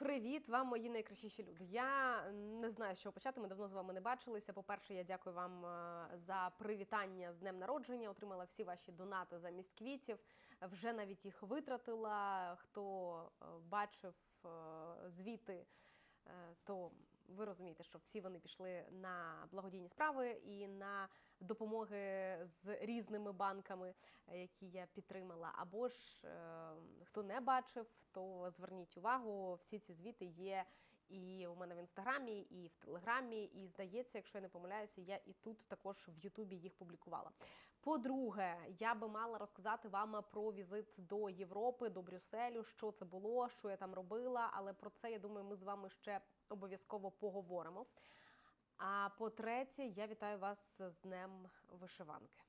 Привіт вам, мої найкращіші люди. Я не знаю, з чого почати. Ми давно з вами не бачилися. По-перше, я дякую вам е, за привітання з днем народження. Отримала всі ваші донати замість квітів. Вже навіть їх витратила. Хто е, бачив е, звіти, то ви розумієте, що всі вони пішли на благодійні справи і на допомоги з різними банками, е, які я підтримала. Або ж е, хто не бачив, то зверніть увагу, всі ці звіти є і у мене в інстаграмі, і в телеграмі. І здається, якщо я не помиляюся, я і тут також в Ютубі їх публікувала. По-друге, я би мала розказати вам про візит до Європи, до Брюсселю, що це було, що я там робила. Але про це я думаю, ми з вами ще обов'язково поговоримо. А по-третє, я вітаю вас з Днем вишиванки.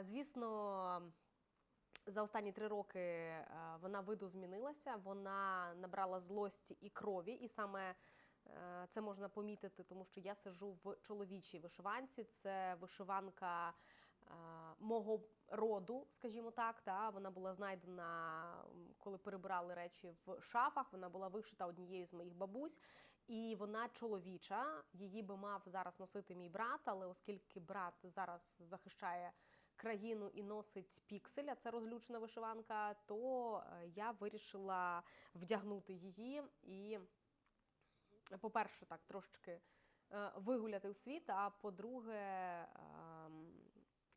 Звісно, за останні три роки е, вона виду змінилася, вона набрала злості і крові, і саме е, це можна помітити, тому що я сижу в чоловічій вишиванці. Це вишиванка мого роду, скажімо так. Та вона була знайдена, коли перебирали речі в шафах. Вона була вишита однією з моїх бабусь, і вона чоловіча. Її би мав зараз носити мій брат, але оскільки брат зараз захищає країну і носить піксель, а це розлючена вишиванка, то е, я вирішила вдягнути її і, по-перше, так трошечки е, вигуляти у світ, а по-друге, ем,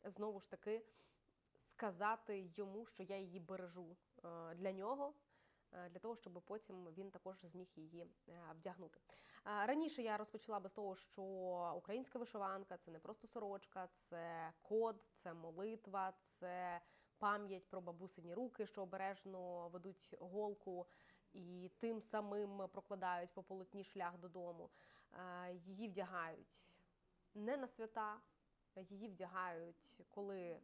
знову ж таки сказати йому, що я її бережу е, для нього. е, Для того щоб потім він також зміг її е, вдягнути. Раніше я розпочала би з того, що українська вишиванка це не просто сорочка, це код, це молитва, це пам'ять про бабусині руки, що обережно ведуть голку і тим самим прокладають по полотні шлях додому. Її вдягають не на свята, її вдягають, коли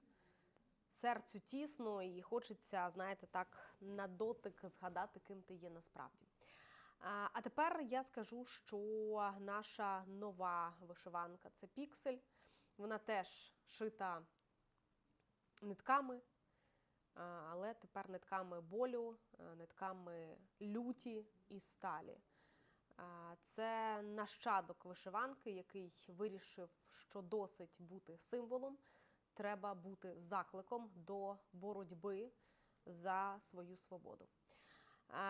серцю тісно і хочеться, знаєте, так на дотик згадати, ким ти є насправді. А тепер я скажу, що наша нова вишиванка це піксель. Вона теж шита нитками, але тепер нитками болю, нитками люті і сталі. Це нащадок вишиванки, який вирішив, що досить бути символом, треба бути закликом до боротьби за свою свободу.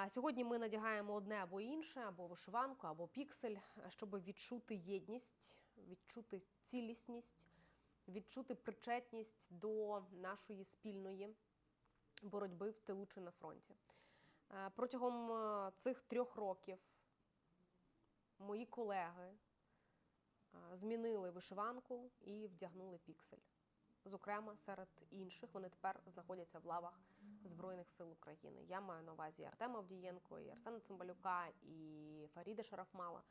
Сьогодні ми надягаємо одне або інше, або вишиванку, або піксель, щоб відчути єдність, відчути цілісність, відчути причетність до нашої спільної боротьби в тилу чи на фронті. Протягом е, цих трьох років мої колеги змінили вишиванку і вдягнули піксель. Зокрема, серед інших вони тепер знаходяться в лавах Збройних сил України. Я маю на увазі Артема Авдієнко, і Арсена Цимбалюка, і Фаріда Шарафмала,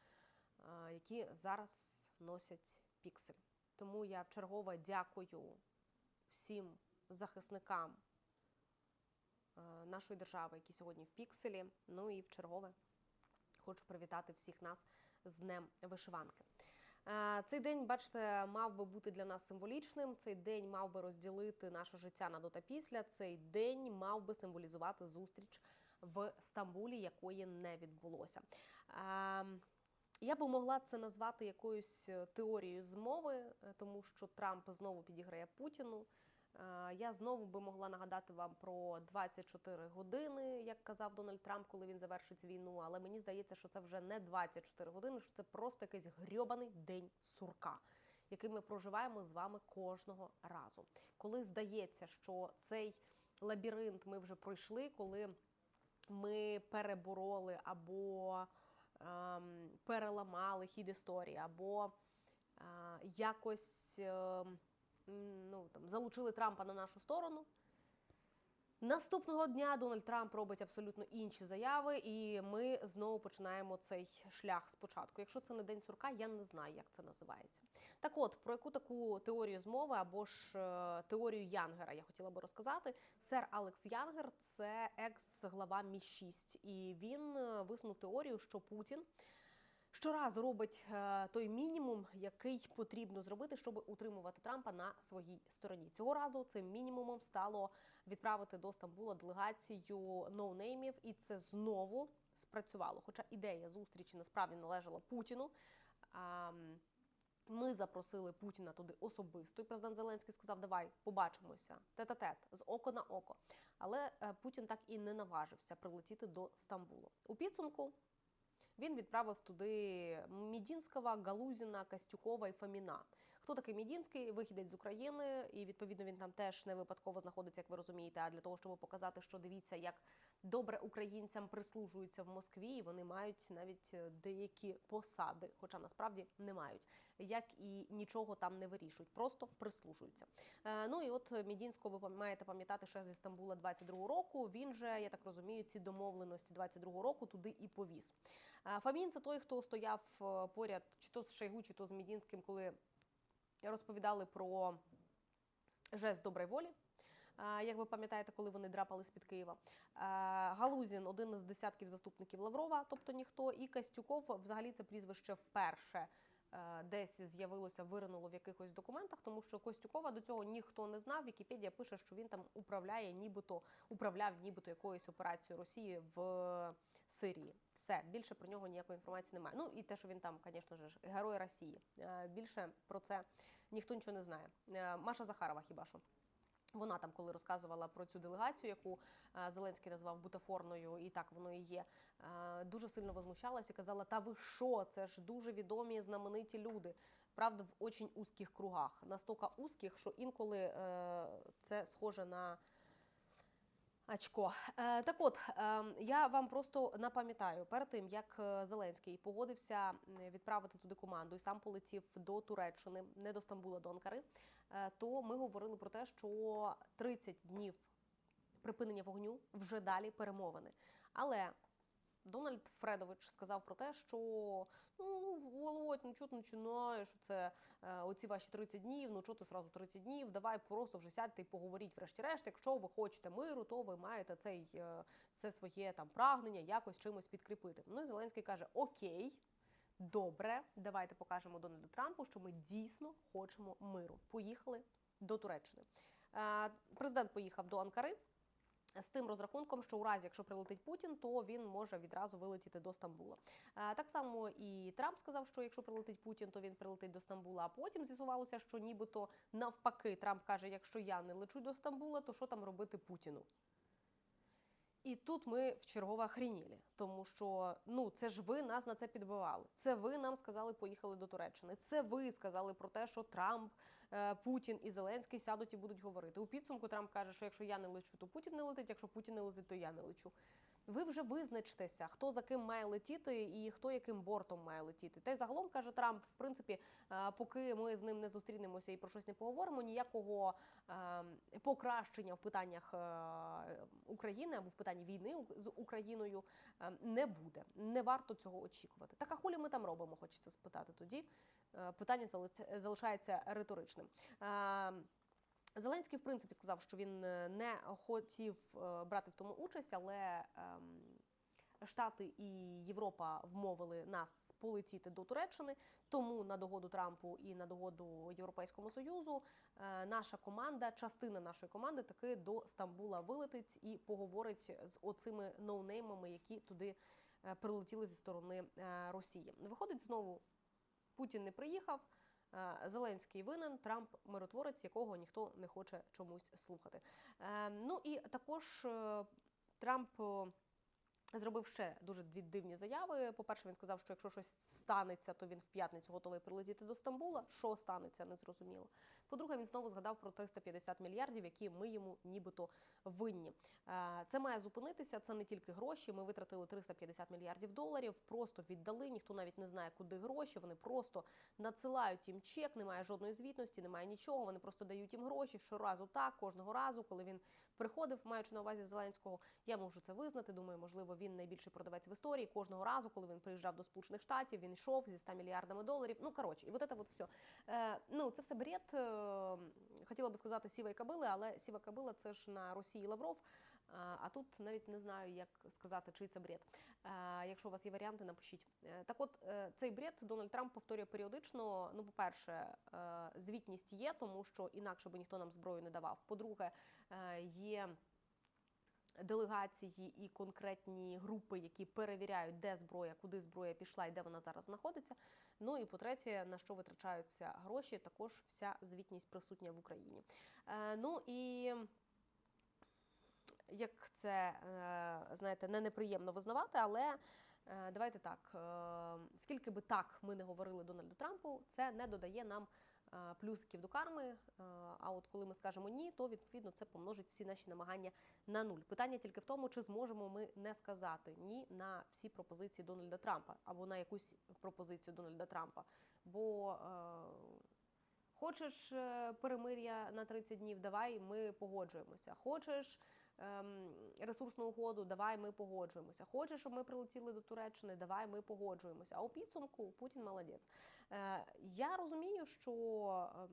які зараз носять піксель. Тому я вчергове дякую всім захисникам нашої держави, які сьогодні в пікселі. Ну і вчергове хочу привітати всіх нас з Днем вишиванки. Е, Цей день, бачите, мав би бути для нас символічним. Цей день мав би розділити наше життя на до та після. Цей день мав би символізувати зустріч в Стамбулі, якої не відбулося. Е, Я би могла це назвати якоюсь е, теорією змови, е, тому що Трамп знову підіграє Путіну. Е, Я знову би могла нагадати вам про 24 години, як казав Дональд Трамп, коли він завершить війну. Але мені здається, що це вже не 24 години, що це просто якийсь грьобаний день сурка, який ми проживаємо з вами кожного разу. Коли здається, що цей лабіринт ми вже пройшли, коли ми перебороли або ем, переламали хід історії, або е, якось. м, ну, там, залучили Трампа на нашу сторону. Наступного дня Дональд Трамп робить абсолютно інші заяви, і ми знову починаємо цей шлях спочатку. Якщо це не день сурка, я не знаю, як це називається. Так от, про яку таку теорію змови або ж е, теорію Янгера я хотіла би розказати. Сер Алекс Янгер це екс-глава Мі 6 і він е, висунув теорію, що Путін щоразу робить е, той мінімум, який потрібно зробити, щоб утримувати Трампа на своїй стороні. Цього разу цим мінімумом стало відправити до Стамбула делегацію ноунеймів, і це знову спрацювало. Хоча ідея зустрічі насправді належала Путіну. Ми запросили Путіна туди особисто. І президент Зеленський сказав: Давай побачимося тет-а-тет, з око на око. Але е, Путін так і не наважився прилетіти до Стамбулу. У підсумку він відправив туди Мідінського, Галузіна, Костюкова і Фоміна. Хто такий Мідінський? Вихідець з України, і відповідно він там теж не випадково знаходиться, як ви розумієте. А для того, щоб показати, що дивіться, як добре українцям прислужуються в Москві, і вони мають навіть е, деякі посади, хоча насправді не мають, як і нічого там не вирішують, просто прислужуються. Е, Ну і от Мідінського ви маєте пам'ятати ще зі Стамбула 22 року. Він же, я так розумію, ці домовленості 22 року туди і повіз. Е, Фамін це той, хто стояв поряд, чи то з Шойгу, чи то з Мідінським, коли розповідали про жест доброї волі. Як ви пам'ятаєте, коли вони драпали з-під Києва, Е, Галузін один із десятків заступників Лаврова, тобто ніхто, і Костюков, взагалі це прізвище вперше е, десь з'явилося, виринуло в якихось документах, тому що Костюкова до цього ніхто не знав. Вікіпедія пише, що він там управляє, нібито управляв нібито якоюсь операцією Росії в Сирії. Все більше про нього ніякої інформації немає. Ну і те, що він там, звісно ж, герой Росії. Е, Більше про це ніхто нічого не знає. Е, Маша Захарова, хіба що. Вона там, коли розказувала про цю делегацію, яку е, Зеленський назвав бутафорною, і так воно і є, дуже сильно возмущалась і казала: Та ви що? Це ж дуже відомі знамениті люди. Правда, в очень узких кругах. Настільки узких, що інколи це схоже на очко. Е, так от, е, я вам просто напам'ятаю, перед тим, як е, Зеленський погодився відправити туди команду і сам полетів до Туреччини, не до Стамбула, до Анкари, то ми говорили про те, що 30 днів припинення вогню вже далі перемовини. Але Дональд Фредович сказав про те, що ну Володь, ну чого ти починаєш? Це е, оці ваші 30 днів. Ну чого ти сразу 30 днів? Давай просто вже сядьте і поговоріть. Врешті-решт, якщо ви хочете миру, то ви маєте цей е, це своє там прагнення якось чимось підкріпити. Ну і Зеленський каже: Окей. Добре, давайте покажемо Дональду Трампу, що ми дійсно хочемо миру. Поїхали до Туреччини. Е, Президент поїхав до Анкари з тим розрахунком, що у разі, якщо прилетить Путін, то він може відразу вилетіти до Стамбула. Так само і Трамп сказав, що якщо прилетить Путін, то він прилетить до Стамбула. А потім з'ясувалося, що нібито навпаки Трамп каже: якщо я не лечу до Стамбула, то що там робити Путіну? І тут ми в чергове охренілі, тому що ну це ж ви нас на це підбивали. Це ви нам сказали, поїхали до Туреччини. Це ви сказали про те, що Трамп, е, Путін і Зеленський сядуть і будуть говорити. У підсумку Трамп каже, що якщо я не лечу, то Путін не летить. Якщо Путін не летить, то я не лечу. Ви вже визначтеся, хто за ким має летіти і хто яким бортом має летіти. Та й загалом каже Трамп, в принципі, е, поки ми з ним не зустрінемося і про щось не поговоримо, ніякого е, покращення в питаннях е, України або в питанні війни з Україною не буде. Не варто цього очікувати. Так а хулі ми там робимо? Хочеться спитати тоді. Питання залишається риторичним. Зеленський, в принципі, сказав, що він е, не хотів е, брати в тому участь, але ем, Штати і Європа вмовили нас полетіти до Туреччини. Тому на догоду Трампу і на догоду Європейському Союзу е, наша команда, частина нашої команди, таки до Стамбула вилетить і поговорить з оцими ноунеймами, які туди прилетіли зі сторони Росії. Виходить знову, Путін не приїхав. Е, Зеленський винен, Трамп миротворець, якого ніхто не хоче чомусь слухати. Е, Ну і також е, Трамп зробив ще дуже дві дивні заяви. По-перше, він сказав, що якщо щось станеться, то він в п'ятницю готовий прилетіти до Стамбула. Що станеться, не зрозуміло. По-друге, він знову згадав про 350 мільярдів, які ми йому нібито винні. Е, Це має зупинитися. Це не тільки гроші. Ми витратили 350 мільярдів доларів, просто віддали. Ніхто навіть не знає, куди гроші. Вони просто надсилають їм чек, немає жодної звітності, немає нічого. Вони просто дають їм гроші щоразу так, кожного разу, коли він приходив, маючи на увазі Зеленського. Я можу це визнати. Думаю, можливо, він найбільший продавець в історії. Кожного разу, коли він приїжджав до Сполучених Штатів, він йшов зі 100 мільярдами доларів. Ну коротше, і от це от все. Е, ну це все бред. Е, хотіла би сказати сіва і кабили, але сіва кабила це ж на Росії Лавров. Е, А тут навіть не знаю, як сказати, чий це бред. Е, Якщо у вас є варіанти, напишіть. Так, от цей бред Дональд Трамп повторює періодично. Ну, по-перше, звітність є, тому що інакше би ніхто нам зброю не давав. По-друге, є делегації і конкретні групи, які перевіряють, де зброя, куди зброя пішла і де вона зараз знаходиться. Ну і по-третє, на що витрачаються гроші, також вся звітність присутня в Україні. Е, ну і як це е, знаєте, не неприємно визнавати, але е, давайте так: е, скільки би так ми не говорили Дональду Трампу, це не додає нам плюсиків до карми. Е, А от коли ми скажемо ні, то відповідно це помножить всі наші намагання на нуль. Питання тільки в тому, чи зможемо ми не сказати ні на всі пропозиції Дональда Трампа або на якусь пропозицію Дональда Трампа. Бо е, хочеш е, перемир'я на 30 днів, давай ми погоджуємося. Хочеш ресурсну угоду, давай ми погоджуємося. Хоче, щоб ми прилетіли до Туреччини, давай ми погоджуємося. А у підсумку Путін молодець. Е, я розумію, що е,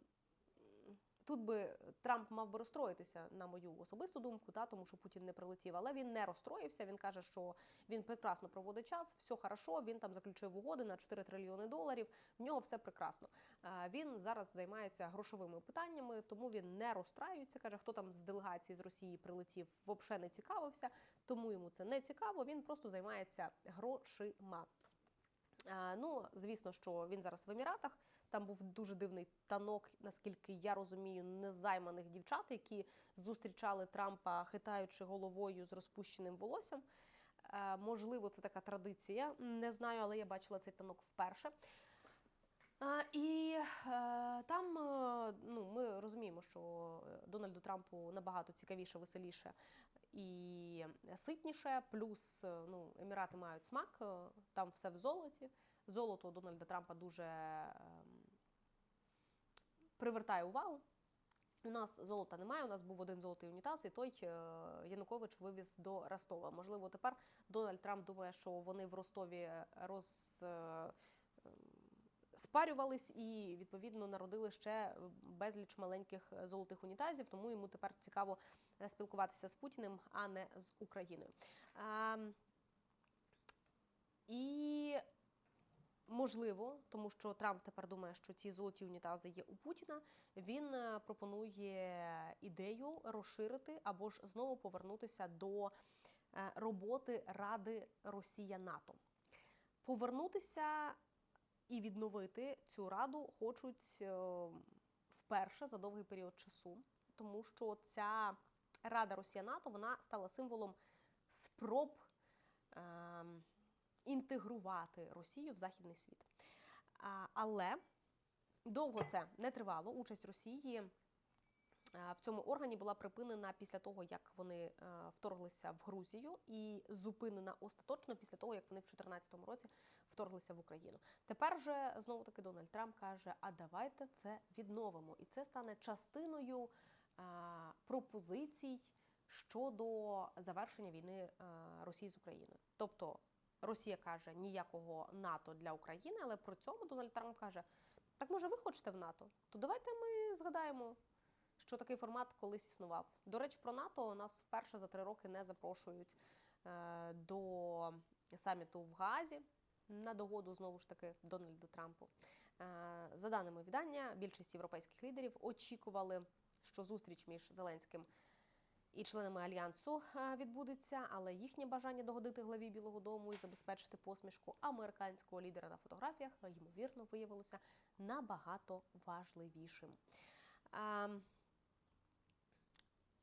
тут би Трамп мав би розстроїтися на мою особисту думку, та тому що Путін не прилетів, але він не розстроївся. Він каже, що він прекрасно проводить час, все хорошо. Він там заключив угоди на 4 трильйони доларів. В нього все прекрасно. Він зараз займається грошовими питаннями, тому він не розстраюється. каже, хто там з делегації з Росії прилетів, взагалі не цікавився, тому йому це не цікаво. Він просто займається грошима. Ну, звісно, що він зараз в Еміратах. Там був дуже дивний танок, наскільки я розумію, незайманих дівчат, які зустрічали Трампа, хитаючи головою з розпущеним волоссям. Е, Можливо, це така традиція. Не знаю, але я бачила цей танок вперше. І е, там е, ну, ми розуміємо, що е, Дональду Трампу набагато цікавіше, веселіше і ситніше. Плюс е, ну, Емірати мають смак, е, там все в золоті. Золото Дональда Трампа дуже привертає увагу. У нас золота немає. У нас був один золотий унітаз, і той е, Янукович вивіз до Ростова. Можливо, тепер Дональд Трамп думає, що вони в Ростові роз. е, ем, Спарювались і відповідно народили ще безліч маленьких золотих унітазів, тому йому тепер цікаво е, спілкуватися з Путіним, а не з Україною. Ем, і можливо, тому що Трамп тепер думає, що ці золоті унітази є у Путіна. Він е, пропонує ідею розширити або ж знову повернутися до е, роботи Ради Росія НАТО. Повернутися і відновити цю раду хочуть е, вперше за довгий період часу, тому що ця Рада Росія НАТО вона стала символом спроб ем, інтегрувати Росію в західний світ. Але довго це не тривало. Участь Росії в цьому органі була припинена після того, як вони вторглися в Грузію, і зупинена остаточно після того, як вони в 2014 році вторглися в Україну. Тепер же знову таки Дональд Трамп каже: а давайте це відновимо, і це стане частиною пропозицій щодо завершення війни Росії з Україною. Тобто Росія каже ніякого НАТО для України, але при цьому Дональд Трамп каже: так може ви хочете в НАТО? То давайте ми згадаємо. Що такий формат колись існував. До речі, про НАТО нас вперше за три роки не запрошують е, до саміту в Гаазі на догоду знову ж таки Дональду Трампу. Е, за даними видання, більшість європейських лідерів очікували, що зустріч між Зеленським і членами альянсу е, відбудеться, але їхнє бажання догодити главі Білого Дому і забезпечити посмішку американського лідера на фотографіях ймовірно виявилося набагато важливішим. Ем,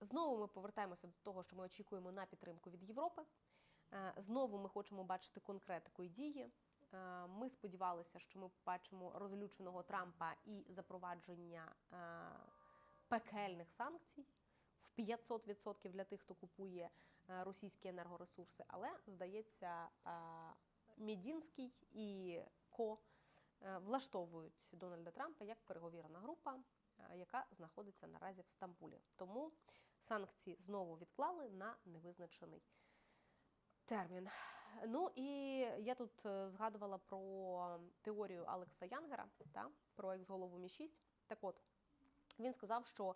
Знову ми повертаємося до того, що ми очікуємо на підтримку від Європи. Е, Знову ми хочемо бачити конкретику і дії. Е, Ми сподівалися, що ми бачимо розлюченого Трампа і запровадження е, пекельних санкцій в 500% для тих, хто купує е, російські енергоресурси. Але здається, е, Мідінський і Ко е, влаштовують Дональда Трампа як переговірна група, яка знаходиться наразі в Стамбулі. Тому санкції знову відклали на невизначений термін. Ну і я тут згадувала про теорію Алекса Янгера, та, про екс-голову Мі 6 Так от, він сказав, що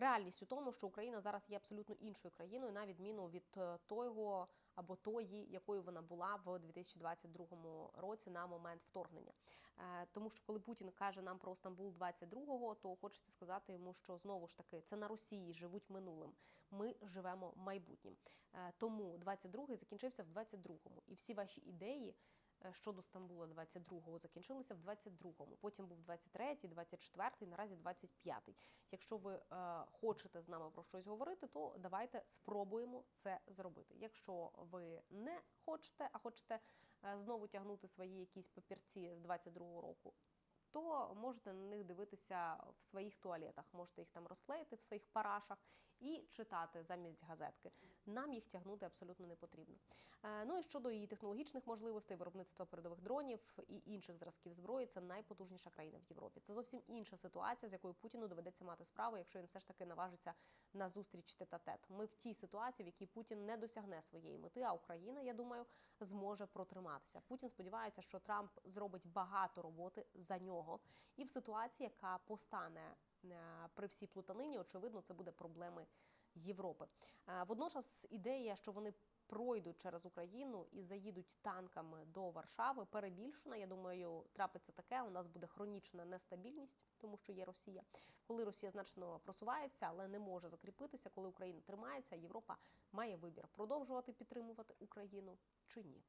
реальність у тому, що Україна зараз є абсолютно іншою країною, на відміну від е, того або тої, якою вона була в 2022 році на момент вторгнення. Е, Тому що коли Путін каже нам про Стамбул 22-го, то хочеться сказати йому, що знову ж таки це на Росії живуть минулим. Ми живемо майбутнім. Е, Тому 22-й закінчився в 22-му. І всі ваші ідеї щодо Стамбула 22-го закінчилися в 22-му. Потім був 23-й, 24-й, наразі 25-й. Якщо ви е, хочете з нами про щось говорити, то давайте спробуємо це зробити. Якщо ви не хочете, а хочете е, знову тягнути свої якісь папірці з 22-го року. То можете на них дивитися в своїх туалетах, можете їх там розклеїти в своїх парашах і читати замість газетки. Нам їх тягнути абсолютно не потрібно. Е, Ну і щодо її технологічних можливостей, виробництва передових дронів і інших зразків зброї, це найпотужніша країна в Європі. Це зовсім інша ситуація, з якою Путіну доведеться мати справу, якщо він все ж таки наважиться на зустріч тет-а-тет. Ми в тій ситуації, в якій Путін не досягне своєї мети, а Україна, я думаю, зможе протриматися. Путін сподівається, що Трамп зробить багато роботи за нього, і в ситуації, яка постане е, при всій плутанині, очевидно, це буде проблеми Європи. Е, Водночас ідея, що вони пройдуть через Україну і заїдуть танками до Варшави, перебільшена. Я думаю, трапиться таке. У нас буде хронічна нестабільність, тому що є Росія. Коли Росія значно просувається, але не може закріпитися, коли Україна тримається, Європа має вибір продовжувати підтримувати Україну чи ні.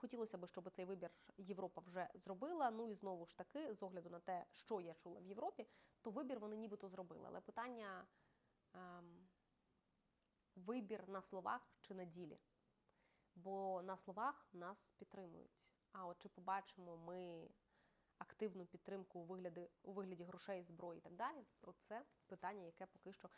Хотілося б, щоб цей вибір Європа вже зробила. Ну і знову ж таки, з огляду на те, що я чула в Європі, то вибір вони нібито зробили. Але питання ем, вибір на словах чи на ділі. Бо на словах нас підтримують. А от чи побачимо ми активну підтримку у вигляді, у вигляді грошей, зброї і так далі, оце питання, яке поки що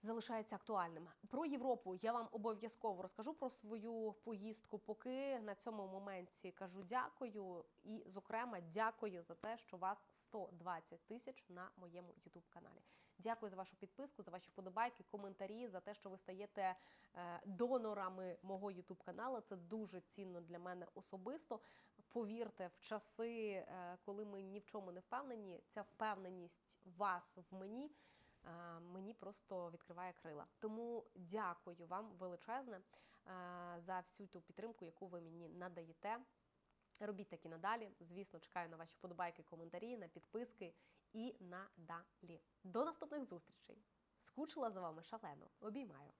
залишається актуальним. Про Європу я вам обов'язково розкажу про свою поїздку. Поки на цьому моменті кажу дякую. І, зокрема, дякую за те, що вас 120 тисяч на моєму youtube каналі. Дякую за вашу підписку, за ваші вподобайки, коментарі, за те, що ви стаєте е, донорами мого youtube каналу. Це дуже цінно для мене особисто. Повірте, в часи, е, коли ми ні в чому не впевнені, ця впевненість вас в мені мені просто відкриває крила. Тому дякую вам величезне е, за всю ту підтримку, яку ви мені надаєте. Робіть так і надалі. Звісно, чекаю на ваші подобайки, коментарі, на підписки і надалі. До наступних зустрічей. Скучила за вами шалено. Обіймаю.